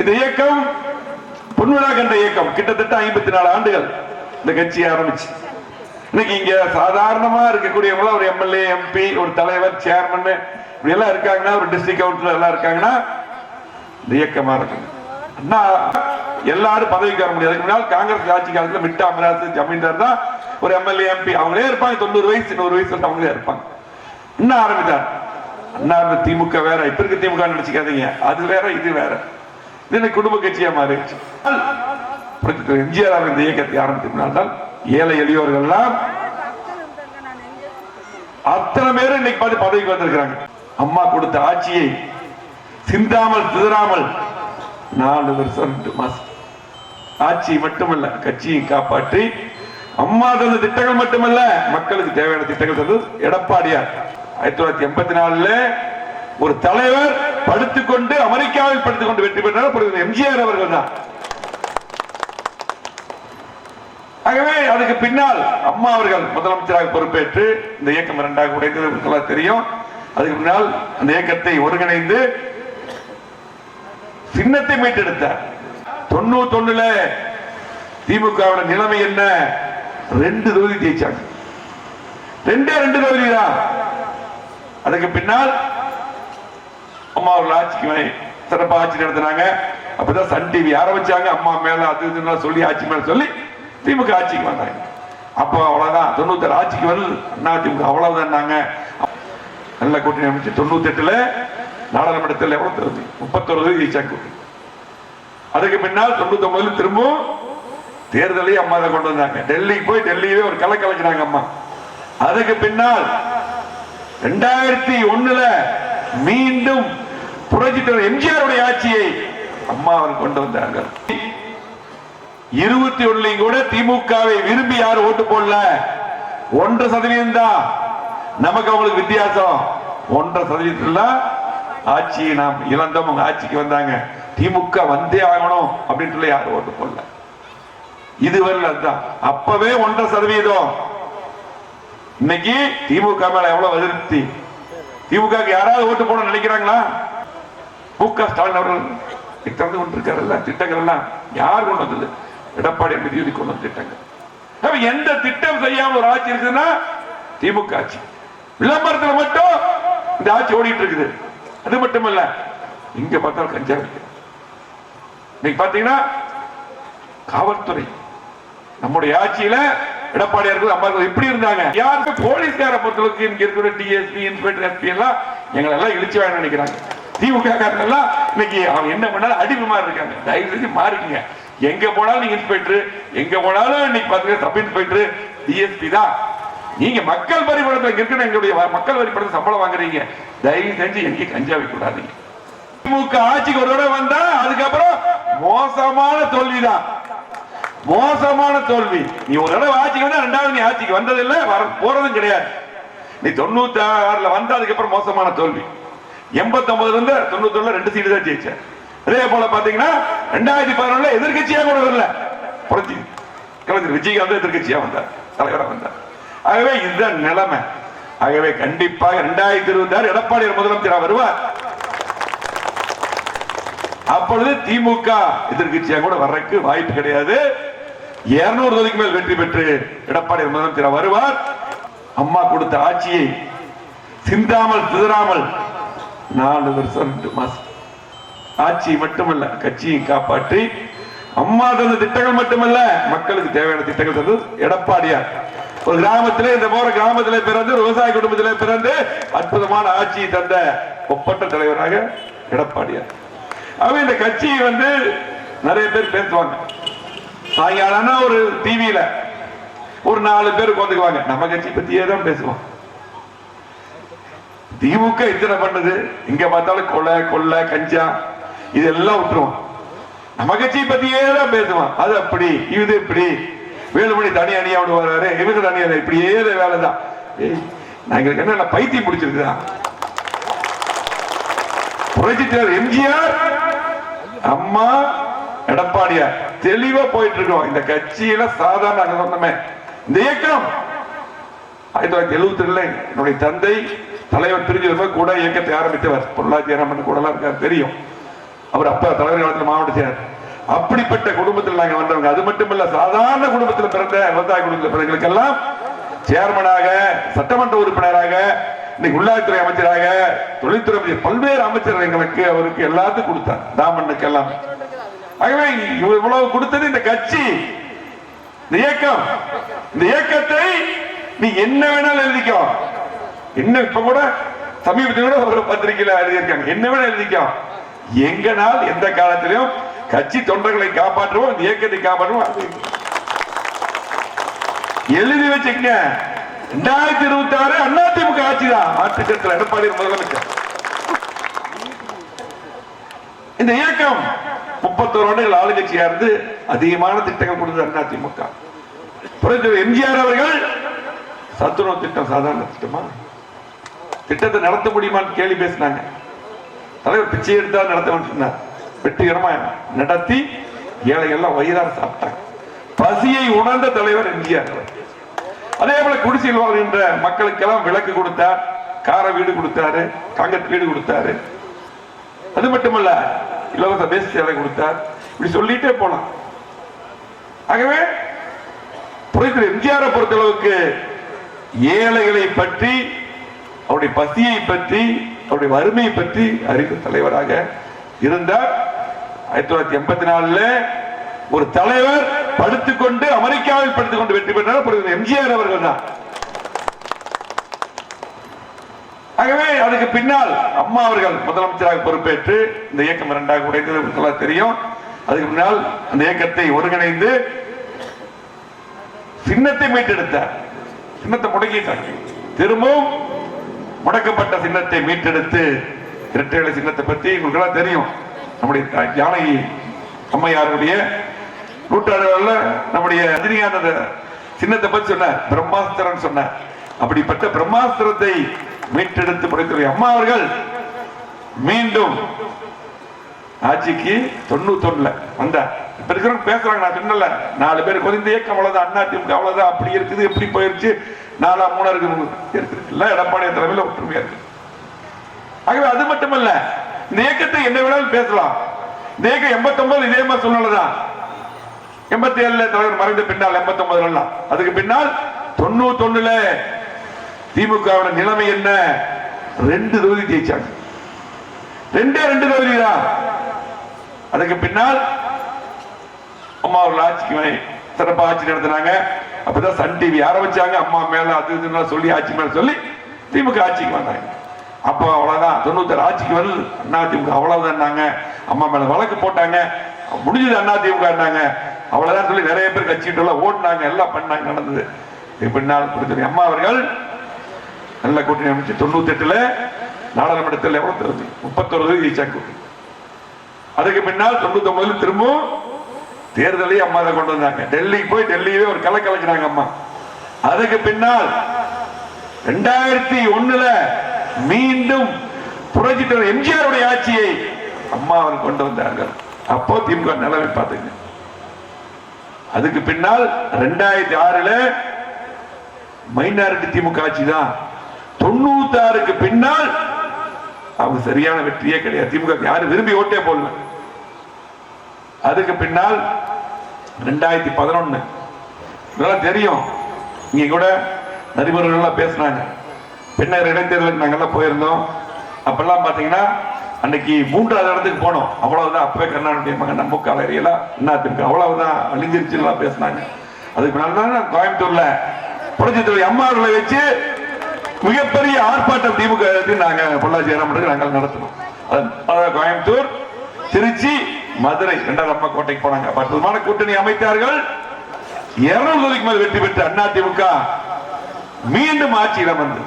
இந்த இயக்கம் பொன்விழா கண்ட இயக்கம் கிட்டத்தட்ட ஐம்பத்தி நாலு ஆண்டுகள் இந்த கட்சியை ஆரம்பிச்சு. இன்னைக்கு இங்க சாதாரணமா இருக்கக்கூடியவங்கள ஒரு எம்எல்ஏ எம்பி ஒரு தலைவர் சேர்மன் இப்படி எல்லாம் இருக்காங்கன்னா ஒரு டிஸ்ட்ரிக்ட் கவுன்சிலர் எல்லாம் இருக்காங்கன்னா இந்த இயக்கமா இருக்கு அண்ணா எல்லாரும் பதவிக்கு வர முடியாது. முன்னால் காங்கிரஸ் ஆட்சி காலத்துல மிட்டா அமராசு ஜமீன்தார் தான் ஒரு எம்எல்ஏ எம்பி அவங்களே இருப்பாங்க. தொண்ணூறு வயசு நூறு வயசு அவங்களே இருப்பாங்க. இன்னும் ஆரம்பித்தார். அண்ணா திமுக வேற. இப்ப இருக்க திமுக நினைச்சுக்காதீங்க. அது வேற இது வேற. இது குடும்ப கட்சியா மாறிடுச்சு. எம்ஜிஆர் அவர் இந்த இயக்கத்தை ஆரம்பித்திருந்தால் ஏழை எளியோர்கள்லாம் அத்தனை பேரும் இன்னைக்கு பார்த்து பதவிக்கு வந்திருக்கிறாங்க. அம்மா கொடுத்த ஆட்சியை சிந்தாமல் திதறாமல் நாலு வருஷம் ரெண்டு மாசம். ஆட்சி மட்டுமல்ல கட்சியை காப்பாற்றி அம்மா தந்த திட்டங்கள் மட்டுமல்ல மக்களுக்கு தேவையான திட்டங்கள் தந்தது எடப்பாடியார். ஆயிரத்தி தொள்ளாயிரத்தி எண்பத்தி நாலுல ஒரு தலைவர் படுத்துக்கொண்டு அமெரிக்காவில் படுத்துக்கொண்டு வெற்றி பெற்றார் எம்ஜிஆர் அவர்கள் தான் ஆகவே அதுக்கு பின்னால் அம்மா அவர்கள் முதலமைச்சராக பொறுப்பேற்று இந்த இயக்கம் இரண்டாக உடைந்தது தெரியும். அதுக்கு பின்னால் அந்த இயக்கத்தை ஒருங்கிணைந்து சின்னத்தை மீட்டெடுத்தார். தொண்ணூத்தி ஒண்ணுல திமுகவோட நிலைமை என்ன? ரெண்டு தொகுதி ஜெயிச்சாங்க. ரெண்டே ரெண்டு தொகுதி தான் அதுக்கு பின்னால் அம்மா அவர்கள் ஆட்சிக்கு வை- ஆட்சி நடத்தினாங்க. அப்பதான் சன் டிவி ஆரம்பிச்சாங்க. அம்மா மேல அது சொல்லி ஆட்சி மேல சொல்லி திமுக ஆட்சிக்கு வந்தாங்க. அப்போ அவ்வளவுதான். தொண்ணூத்தி ஆட்சிக்கு வந்து அண்ணா திமுக அவ்வளவுதான் நல்ல கூட்டணி அமைச்சு தொண்ணூத்தி எட்டுல நாடாளுமன்றத்தில் எவ்வளவு தருது முப்பத்தொரு தொகுதி ஜெயிச்சாங்க அதுக்கு பின்னால் தொண்ணூத்தி ஒன்பதுல திரும்பவும் தேர்தலையும் அம்மா தான் கொண்டு வந்தாங்க. டெல்லிக்கு போய் டெல்லியே ஒரு கலை கலக்கினாங்க அம்மா. அதுக்கு பின்னால் ரெண்டாயிரத்தி ஒண்ணுல மீண்டும் புரட்சி தலைவர் எம்ஜிஆருடைய ஆட்சியை அம்மா அவர் கொண்டு வந்தார்கள். இருபத்தி ஒண்ணுலையும் கூட திமுகவை விரும்பி யாரும் ஓட்டு போடல? ஒன்று சதவீதம் தான். நமக்கு அவங்களுக்கு வித்தியாசம். ஒன்றரை சதவீதத்துல ஆட்சியை நாம் இழந்தோம். அவங்க ஆட்சிக்கு வந்தாங்க. திமுக வந்தே ஆகணும் அப்படின்ட்டு யாரும் ஓட்டு போடல. இதுவரை அதுதான். அப்பவே ஒன்றரை சதவீதம். இன்னைக்கு திமுக மேல எவ்வளவு அதிருப்தி? திமுக யாராவது ஓட்டு போட நினைக்கிறாங்களா? மு க ஸ்டாலின் அவர்கள் திறந்து கொண்டிருக்காருல்ல திட்டங்கள் எல்லாம் யார் கொண்டு வந்தது? எடப்பாடி மிதியுதி கொண்டு வந்த திட்டங்கள். அப்ப எந்த திட்டம் செய்யாம ஒரு ஆட்சி இருக்குதுன்னா திமுக ஆட்சி. விளம்பரத்தில் மட்டும் இந்த ஆட்சி ஓடிட்டு இருக்குது. அது மட்டுமல்ல இங்க பார்த்தாலும் கஞ்சா இருக்கு இன்னைக்கு பாத்தீங்கன்னா காவல்துறை நம்முடைய ஆட்சியில எடப்பாடியார்கள் அம்மா எப்படி இருந்தாங்க? யாருக்கு போலீஸ்கார பொறுத்தளவுக்கு இங்க இருக்கிற டிஎஸ்பி இன்ஸ்பெக்டர் எஸ்பி எல்லாம் எங்களை எல்லாம் இழிச்சு நினைக்கிறாங்க. திமுக இன்னைக்கு அவங்க என்ன பண்ணாலும் அடிமை மாதிரி இருக்காங்க. தயவு செஞ்சு மாறிக்கங்க. எங்க போனாலும் நீங்க இன்ஸ்பெக்டர் எங்க போனாலும் இன்னைக்கு பாத்தீங்கன்னா சப் இன்ஸ்பெக்டர் டிஎஸ்பி தான். நீங்க மக்கள் வரிப்படத்தில் இருக்கணும் இருக்கிற எங்களுடைய மக்கள் வரிப்படத்தில் சம்பளம் வாங்குறீங்க. தயவு செஞ்சு எங்கேயும் கஞ்சா வைக்கூடாதீங்க திமுக ஆட்சிக்கு ஒரு தடவை வந்தா அதுக்கப்புறம் மோசமான தோல்விதான். மோசமான தோல்வி. நீ ஒரு தடவை ஆட்சிக்கு வந்தா ரெண்டாவது நீ ஆட்சிக்கு வந்ததில்லை வர போறதும் கிடையாது. நீ தொண்ணூத்தி ஆறுல வந்த அதுக்கப்புறம் மோசமான தோல்வி. எண்பத்தி ஒன்பதுல இருந்து தொண்ணூத்தி ஒண்ணு ரெண்டு சீட்டு தான் ஜெயிச்சேன். அதே போல பாத்தீங்கன்னா ரெண்டாயிரத்தி பதினொன்றுல எதிர்கட்சியா கூட வரல. புரட்சி கலைஞர் விஜயகாந்த் எதிர்கட்சியா வந்தார். தலைவரா வந்தார். ஆகவே இதுதான் நிலைமை. ஆகவே கண்டிப்பாக இரண்டாயிரத்தி இருபத்தி ஆறு எடப்பாடி முதலமைச்சரா வருவார். அப்பொழுது திமுக எதிர்கட்சியா கூட வர்றதுக்கு வாய்ப்பு கிடையாது. இருநூறு தொகுதிக்கு மேல் வெற்றி பெற்று எடப்பாடி முதலமைச்சர் வருவார். அம்மா கொடுத்த ஆட்சியை சிந்தாமல் சிதறாமல் நாலு வருஷம் ரெண்டு மாசம். ஆட்சி மட்டுமல்ல கட்சியை காப்பாற்றி அம்மா தந்த திட்டங்கள் மட்டுமல்ல மக்களுக்கு தேவையான திட்டங்கள் தந்து எடப்பாடியார். ஒரு கிராமத்திலே இந்த போற கிராமத்திலே பிறந்து விவசாய குடும்பத்திலே பிறந்து அற்புதமான ஆட்சியை தந்த ஒப்பற்ற தலைவராக எடப்பாடியார். அவன் இந்த கட்சியை வந்து நிறைய பேர் பேசுவாங்க. சாயங்காலம்னா ஒரு டிவியில ஒரு நாலு பேர் உட்காந்துக்குவாங்க நம்ம கட்சி பத்தியே தான் பேசுவோம். திமுக இத்தனை பண்ணுது? இங்க பார்த்தாலும் கொலை கொள்ளை கஞ்சா இதெல்லாம் விட்டுருவான். நம்ம கட்சியை பத்தியே தான் பேசுவான். அது அப்படி இது இப்படி. வேலுமணி தனி அணியா விடுவாரு இவங்க தனி அணி இப்படியே வேலை தான். எங்களுக்கு என்ன பைத்தியம் பிடிச்சிருக்குதா? புரட்சித்தலைவர் எம்ஜிஆர் அம்மா எடப்பாடியார் தெளிவா போயிட்டு இருக்கோம் இந்த கட்சியில சாதாரண அங்க சொன்னமே இந்த இயக்கம் ஆயிரத்தி தொள்ளாயிரத்தி எழுபத்தி ரெண்டுல என்னுடைய தந்தை தலைவர் பிரிஞ்சு கூட இயக்கத்தை ஆரம்பித்தவர் பொள்ளாச்சி ராமன் கூட எல்லாம் தெரியும். அவர் அப்பா தலைவர் காலத்தில் மாவட்ட செயலர். அப்படிப்பட்ட குடும்பத்தில் நாங்க வந்தவங்க. அது மட்டுமல்ல சாதாரண குடும்பத்தில் பிறந்த விவசாய குடும்பத்தில் பிறந்தவங்களுக்கெல்லாம் சேர்மனாக சட்டமன்ற உறுப்பினராக இன்னைக்கு உள்ளாட்சித்துறை அமைச்சராக தொழில்துறை அமைச்சர் பல்வேறு அமைச்சர் எங்களுக்கு அவருக்கு எல்லாத்துக்கும் கொடுத்தார். தாமண்ணுக்கு எல்லாம். ஆகவே இவ்வளவு கொடுத்தது இந்த கட்சி. இந்த இயக்கம். இந்த இயக்கத்தை நீ என்ன வேணாலும் எழுதிக்கோ. என்ன இப்ப கூட சமீபத்தில் கூட ஒரு பத்திரிகையில எழுதியிருக்காங்க. என்ன வேணாலும் எழுதிக்கோ எங்க எந்த காலத்திலும் கட்சி தொண்டர்களை காப்பாற்றுவோம் இயக்கத்தை காப்பாற்றுவோம் எழுதி வச்சுக்கங்க. ரெண்டாயிரத்தி இருபத்தி ஆறு அதிமுக ஆட்சி தான் மாற்றுக்கத்தில் எடப்பாடி முதலமைச்சர். இந்த இயக்கம் முப்பத்தோரு ஆண்டுகள் ஆளுங்கட்சியா இருந்து அதிகமான திட்டங்கள் கொடுத்தது அதிமுக எம்ஜிஆர் அவர்கள் சத்துணவு திட்டம் சாதாரண திட்டமா? திட்டத்தை நடத்த முடியுமான்னு கேள்வி பேசினாங்க. தலைவர் பிச்சை எடுத்தா நடத்த சொன்னார். வெற்றிகரமா நடத்தி ஏழைகள்லாம் வயிறார சாப்பிட்டாங்க. பசியை உணர்ந்த தலைவர் எம்ஜிஆர் அதே போல குடிசையில் வாழ்கின்ற மக்களுக்கெல்லாம் விளக்கு கொடுத்தார் கார வீடு கொடுத்தாரு காங்கட் வீடு கொடுத்தாரு. அது மட்டுமல்ல இலவச பேசி சேலை கொடுத்தார். இப்படி சொல்லிட்டே போலாம். ஆகவே புரிதல் எம்ஜிஆரை பொறுத்தளவுக்கு ஏழைகளை பற்றி அவருடைய பசியை பற்றி அவருடைய வறுமையை பற்றி அறிந்த தலைவராக இருந்தார். ஆயிரத்தி தொள்ளாயிரத்தி எண்பத்தி நாலுல ஒரு தலைவர் படுத்துக்கொண்டு அமெரிக்காவில் படுத்துக்கொண்டு வெற்றி பெற்றார். எம்ஜிஆர் அவர்கள் தான். ஆகவே அதுக்கு பின்னால் அம்மா அவர்கள் முதலமைச்சராக பொறுப்பேற்று இந்த இயக்கம் இரண்டாக உடைந்தது எல்லாம் தெரியும். அதுக்கு பின்னால் அந்த இயக்கத்தை ஒருங்கிணைந்து சின்னத்தை மீட்டெடுத்தார். சின்னத்தை முடக்கிட்டாங்க திரும்பவும் முடக்கப்பட்ட சின்னத்தை மீட்டெடுத்து இரட்டைகளை சின்னத்தை பத்தி உங்களுக்கெல்லாம் தெரியும். நம்முடைய ஜானகி அம்மையாருடைய நூற்றாண்டுகள்ல நம்முடைய ரஜினிகாந்த் சின்னத்தை பத்தி சொன்னார். பிரம்மாஸ்திரம் சொன்னார். அப்படிப்பட்ட பிரம்மாஸ்திரத்தை மீட்டெடுத்து படைத்துறை அம்மா அவர்கள் மீண்டும் ஆட்சிக்கு தொண்ணூத்தொன்னுல வந்தார். இப்ப இருக்கிறவங்க பேசுறாங்க நான் சொன்னல நாலு பேர் குறைந்த இயக்கம் அவ்வளவுதான் அண்ணா திமுக அவ்வளவுதான் அப்படி இருக்குது எப்படி போயிருச்சு? நாலா மூணா இருக்கு எல்லாம் எடப்பாடிய எடப்பாடி ஒற்றுமையா இருக்கு. ஆகவே அது மட்டுமல்ல நேக்கத்தை என்ன வேணாலும் பேசலாம். நேக்கம் எண்பத்தி ஒன்பது இதே மாதிரி சூழ்நிலைதான். எண்பத்தி ஏழுல தலைவர் மறைந்த பின்னால் எண்பத்தி ஒன்பதுல அதுக்கு பின்னால் தொண்ணூத்தி ஒண்ணுல திமுகவோட நிலைமை என்ன? ரெண்டு தொகுதி ஜெயிச்சாங்க. ரெண்டே ரெண்டு தொகுதி தான் அதுக்கு பின்னால் அம்மா ஆட்சிக்கு சிறப்பாக சிறப்பா ஆட்சி நடத்தினாங்க. அப்பதான் சன் டிவி ஆரம்பிச்சாங்க. அம்மா மேல அது இதுன்னு சொல்லி ஆட்சி மேல சொல்லி திமுக ஆட்சிக்கு வந்தாங்க. அப்போ அவ்வளவுதான். தொண்ணூத்தாறு ஆட்சிக்கு வந்து அண்ணா திமுக அவ்வளவுதான் அம்மா மேல வழக்கு போட்டாங்க. முடிஞ்சது அண்ணா திமுக அவ்வளவுதான் சொல்லி நிறைய பேர் கட்சிட்டு எல்லாம் ஓடினாங்க எல்லாம் பண்ணாங்க நடந்தது. பின்னால் கொடுத்த அம்மா அவர்கள் நல்ல கூட்டணி அமைச்சு தொண்ணூத்தி எட்டுல நாடாளுமன்றத்தில் எவ்வளவு? தொகுதி முப்பத்தொரு தொகுதி ஜெயிச்சாங்க அதுக்கு பின்னால் தொண்ணூத்தி ஒன்பதுல திரும்பவும் தேர்தலையும் அம்மா தான் கொண்டு வந்தாங்க. டெல்லிக்கு போய் டெல்லியிலே ஒரு கலை கலைக்கிறாங்க அம்மா. அதுக்கு பின்னால் ரெண்டாயிரத்தி ஒண்ணுல மீண்டும் புரட்சி தலைவர் எம்ஜிஆருடைய ஆட்சியை அம்மா அவர் கொண்டு வந்தார்கள். அப்போ திமுக நிலவை பார்த்துங்க. அதுக்கு பின்னால் ரெண்டாயிரத்தி ஆறுல மைனாரிட்டி திமுக ஆட்சி தான். தொண்ணூத்தி ஆறுக்கு பின்னால் அவங்க சரியான வெற்றியே கிடையாது. திமுக யாரும் விரும்பி ஓட்டே போடல. அதுக்கு பின்னால் ரெண்டாயிரத்தி பதினொன்னு. இதெல்லாம் தெரியும். இங்க கூட நரிபுரங்கள் பேசுனாங்க. பேசினாங்க பின்னர் இடைத்தேர்தலுக்கு நாங்கெல்லாம் போயிருந்தோம். அப்பெல்லாம் பார்த்தீங்கன்னா அன்னைக்கு மூன்றாவது இடத்துக்கு போனோம். அவ்வளவுதான். அப்பவே கர்நாடக மகன் நம்ம கலரியெல்லாம் என்ன திமுக அவ்வளவுதான் அழிஞ்சிருச்சுலாம் பேசினாங்க. அதுக்கு பின்னால் கோயம்புத்தூர்ல புரட்சித்துறை அம்மா வச்சு மிகப்பெரிய ஆர்ப்பாட்டம் திமுக நாங்க பொள்ளாச்சி ஏறாமட்டுக்கு நாங்கள் நடத்தினோம். அதாவது கோயம்புத்தூர் திருச்சி மதுரை இரண்டாவது கோட்டைக்கு போனாங்க. அப்ப அற்புதமான கூட்டணி அமைத்தார்கள். இருநூறு தொகுதிக்கு மேல் வெற்றி பெற்ற அண்ணா திமுக மீண்டும் ஆட்சியிடம் வந்தது